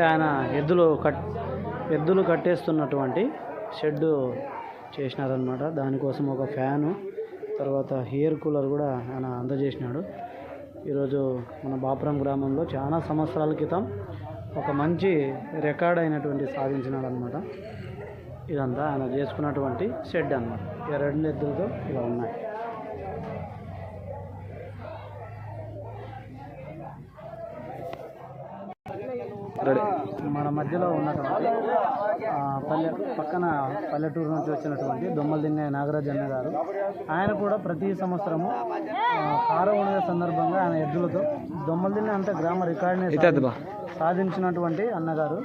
ఆయన ఎద్దులు కట్ ఎద్దులు కట్టేస్తున్నటువంటి షెడ్డు చేసినారనమాట దానికోసం ఒక ఫ్యాను తర్వాత హెయిర్ కూలర్ కూడా ఆయన అందజేసినాడు. ఈరోజు మన బాపురం గ్రామంలో చాలా సంవత్సరాల క్రితం ఒక మంచి రికార్డ్ అయినటువంటి సాధించినాడు అనమాట ఇదంతా ఆయన చేసుకున్నటువంటి షెడ్ అన్నమాట. ఈ రెండు ఎద్దులతో ఇలా ఉన్నాయి. మన మధ్యలో ఉన్నటువంటి పల్లె పక్కన పల్లెటూరు నుంచి వచ్చినటువంటి దొమ్మల దిన్నే నాగరాజ్ అన్న గారు ఆయన కూడా ప్రతి సంవత్సరము కారవణ సందర్భంగా ఆయన ఎద్దులతో దొమ్మల దిన్నె అంత గ్రామ రికార్డుని సాధించినటువంటి అన్నగారు.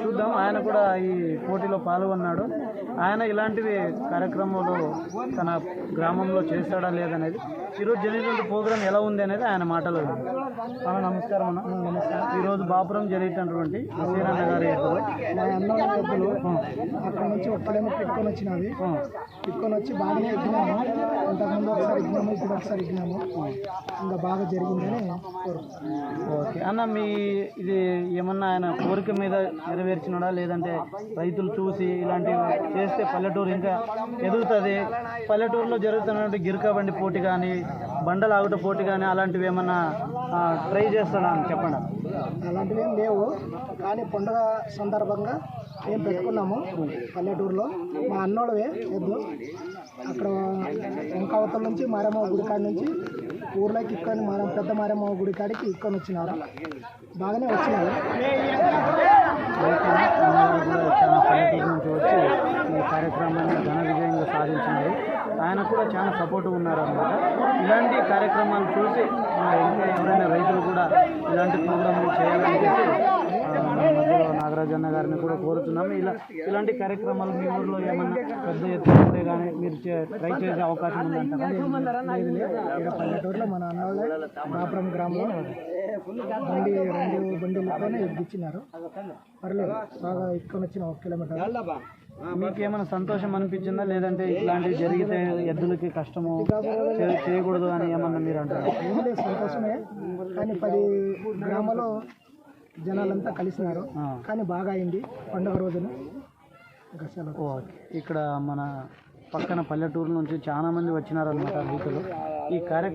చూద్దాం. ఆయన కూడా ఈ పోటీలో పాల్గొన్నాడు. ఆయన ఇలాంటివి కార్యక్రమాలు తన గ్రామంలో చేస్తాడా లేదనేది ఈరోజు జరిగినటువంటి ప్రోగ్రాం ఎలా ఉంది అనేది ఆయన మాటలు. అన్న నమస్కారం అన్న. నమస్కారం. ఈరోజు బాపురం జరిగేటటువంటి హసీనన్న గారి మా అన్న అక్కడ నుంచి ఒక కిలోమీటర్ ఎత్తుకొని వచ్చినవి ఎత్తుకొని వచ్చి బాగానే ఎక్కినాము. అంతకుముందు ఒకసారి ఎక్కినాము ఇప్పుడు ఒకసారి ఎక్కినాము. ఇంకా బాగా జరిగిందని ఓకే. అన్న మీ ఇది ఏమన్నా ఆయన కోరిక మీద నెరవేర్చినాడా? లేదంటే రైతులు చూసి ఇలాంటివి చేస్తే పల్లెటూరు ఇంకా ఎదుగుతుంది. పల్లెటూరులో జరుగుతున్నటువంటి గిరికా బండి పోటీ కానీ బండల ఆగుట పోటీ కానీ అలాంటివి ఏమన్నా ట్రై చేస్తాడా అని చెప్పండి. అలాంటివి ఏం లేవు. కానీ పండుగ సందర్భంగా మేము పెట్టుకున్నాము పల్లెటూరులో. మా అన్నోళ్ళవే ఎద్దు. అక్కడ వెంకావతల నుంచి మారమ్మ గుడికాడ నుంచి ఊర్లోకి ఇక్కొని మనం పెద్ద మారమ్మ గుడి కాడికి ఇక్కడ వచ్చినారు. బాగానే వచ్చినారు చాలా పల్లెటూరు నుంచి వచ్చి ఈ కార్యక్రమాన్ని ఘన విజయంగా సాధించినారు. ఆయన కూడా చాలా సపోర్ట్ ఉన్నారు అనమాట ఇలాంటి కార్యక్రమాలు చూసి ఇంకా ఎవరైనా రైతులు కూడా ఇలాంటి ప్రోగ్రాంలు చేయాలని చెప్పి మధ్యలో నాగరాజన్న గారిని కూడా కోరుతున్నాము. ఇలా ఇలాంటి కార్యక్రమాలు మీ ఊర్లో ఏమన్నా పెద్ద ఎత్తున కానీ మీరు చే- ట్రై చేసే అవకాశం ఉందంటే పల్లెటూరులో మన అన్నవాళ్ళే బాపురం గ్రామంలో బండి రెండు బండిలతోనే ఎగ్గిచ్చినారు పర్లేదు బాగా ఎక్కువ వచ్చిన ఒక కిలోమీటర్. మీకేమైనా సంతోషం అనిపించిందా? లేదంటే ఇట్లాంటివి జరిగితే ఎద్దులకి కష్టము చేయకూడదు అని ఏమన్నా మీరు అంటారు సంతోషమే. కానీ పది గ్రామంలో జనాలంతా కలిసినారు. కానీ బాగా అయింది పండుగ రోజున. ఇంకా సెలవు ఓకే ఇక్కడ మన పక్కన పల్లెటూరు నుంచి చాలా మంది వచ్చినారనమాట రైతులు. ఈ కార్యక్రమం